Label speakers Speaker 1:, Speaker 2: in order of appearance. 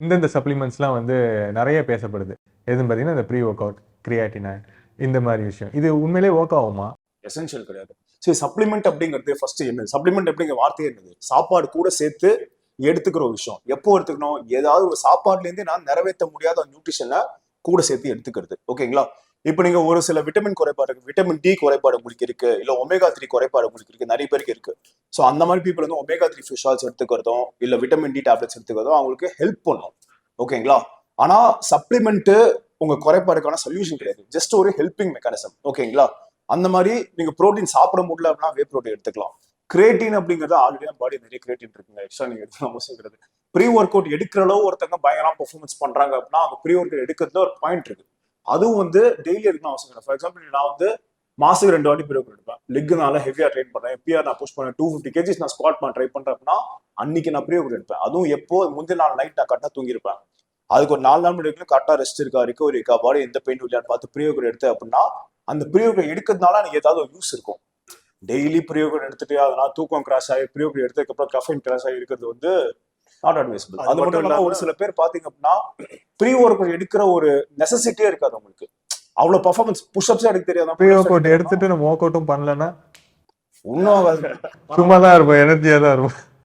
Speaker 1: இந்தந்த சப்ளிமெண்ட்ஸ்லாம் வந்து நிறைய பேசப்படுது. எதுன்னு பார்த்தீங்கன்னா இந்த ப்ரீ ஒர்க் அவுட் கிரியாட்டினான் இந்த மாதிரி விஷயம். இது உண்மையிலேயே ஒர்க் ஆகுமா?
Speaker 2: எசென்ஷியல் கிடையாது. சரி சப்ளிமெண்ட் அப்படிங்கிறது ஃபர்ஸ்ட் என்னது சப்ளிமெண்ட் அப்படிங்கிற வார்த்தையே என்னது? சாப்பாடு கூட சேர்த்து எடுத்துக்கிற ஒரு விஷயம். எப்போ எடுத்துக்கணும்? ஏதாவது ஒரு சாப்பாடுலேருந்தே நான் நிறைவேற்ற முடியாத நியூட்ரிஷனை கூட சேர்த்து எடுத்துக்கிறது. ஓகேங்களா? இப்போ நீங்க ஒரு சில விட்டமின் குறைபாடு விட்டமின் டி குறைபாடு உங்களுக்கு இருக்கு இல்ல ஒமேகா த்ரீ குறைபாடு உங்களுக்கு இருக்கு நிறைய பேருக்கு இருக்கு. ஸோ அந்த மாதிரி பீப்புள் வந்து ஒமேகா த்ரீ ஃபிஷ் ஆயில்ஸ் எடுத்துக்கிறதும் இல்லை விட்டமின் டி டேப்லெட்ஸ் எடுத்துக்கிறதும் அவங்களுக்கு ஹெல்ப் பண்ணும். ஓகேங்களா ஆனா சப்ளிமெண்ட்டு உங்க குறைபாடுக்கான சொல்யூஷன் கிடையாது. ஜஸ்ட் ஒரு ஹெல்பிங் மெக்கானிசம் ஓகேங்களா அந்த மாதிரி நீங்கள் ப்ரோட்டீன் சாப்பிட முடியல அப்படின்னா வே ப்ரோட்டீன் எடுத்துக்கலாம். கிரியேட்டின் அப்படிங்கிறது ஆல்ரெடி பாடி நிறைய கிரியேட்டின் இருக்குங்க. எக்ஸ்ட்ரா நீங்கள் எடுத்துக்கலாம் அவசியம் கிடையாது ப்ரீ ஒர்க் அவுட் எடுக்கிற அளவு ஒருத்தங்க பயங்கரமாக பெர்ஃபார்மன்ஸ் பண்ணுறாங்க அப்படின்னா அவங்க ப்ரீ ஒர்க் எடுக்கிறதுல ஒரு பாயிண்ட் இருக்குது அதுவும் வந்து டெய்லி எடுக்கணும் அவசியம் இல்லை ஃபார் எக்ஸாம்பிள் நான் வந்து மாசத்துக்கு ரெண்டு வாட்டி ப்ரீ ஒர்க் எடுப்பேன் லெக்குனால ஹெவியா ட்ரைன் பண்றேன் பிஆர் நான் புஷ் பண்ணேன் டூ ஃபிஃப்டி கேஜிஸ் நான் ஸ்குவாட் பண்ண ட்ரை பண்றேன் அப்படின்னா அன்னைக்கு நான் ப்ரீ ஒர்க் எடுப்பேன். அதுவும் எப்போ முந்தின நாள் நைட் நான் கரெக்டாக தூங்கியிருப்பேன். அதுக்கு ஒரு நாலு நாள் முடிவு கரெக்டாக ரெஸ்ட் இருக்கா ரிகவரி இருக்கா பாடி எந்த பெயின் இல்லையான்னு பார்த்து ப்ரீ ஒர்க் எடுத்தேன் அப்படின்னா அந்த ப்ரீ ஒர்க் எடுக்கிறதுனால எனக்கு ஏதாவது ஒரு யூஸ் இருக்கும். டெய்லி ப்ரீ ஒர்க் எடுத்துட்டு அதனால தூக்கம் கிராஸ் ஆகி ப்ரீ ஒர்க் எடுத்ததுக்கு அப்புறம் கஃபைன் கிராஸ் ஆகி இருக்கிறது வந்து நாட் அட்வைசபிள்
Speaker 3: அது
Speaker 2: மட்டும் இல்லாம ஒரு சில பேர் பாத்தீங்க அப்படின்னா ப்ரீ ஒர்க் எடுக்கிற ஒரு நெசசிட்டியே இருக்காது உங்களுக்கு அவ்வளவு பர்ஃபார்மன்ஸ் புஷ்அப்ஸே எடுக்க தெரியாதான்
Speaker 1: ப்ரீ ஒர்க் அவுட் எடுத்துட்டு நம்ம ஒர்க் அவுட்டும் பண்ணலன்னா சும்மா தான் இருப்போம் எனர்ஜியாக தான் இருப்போம்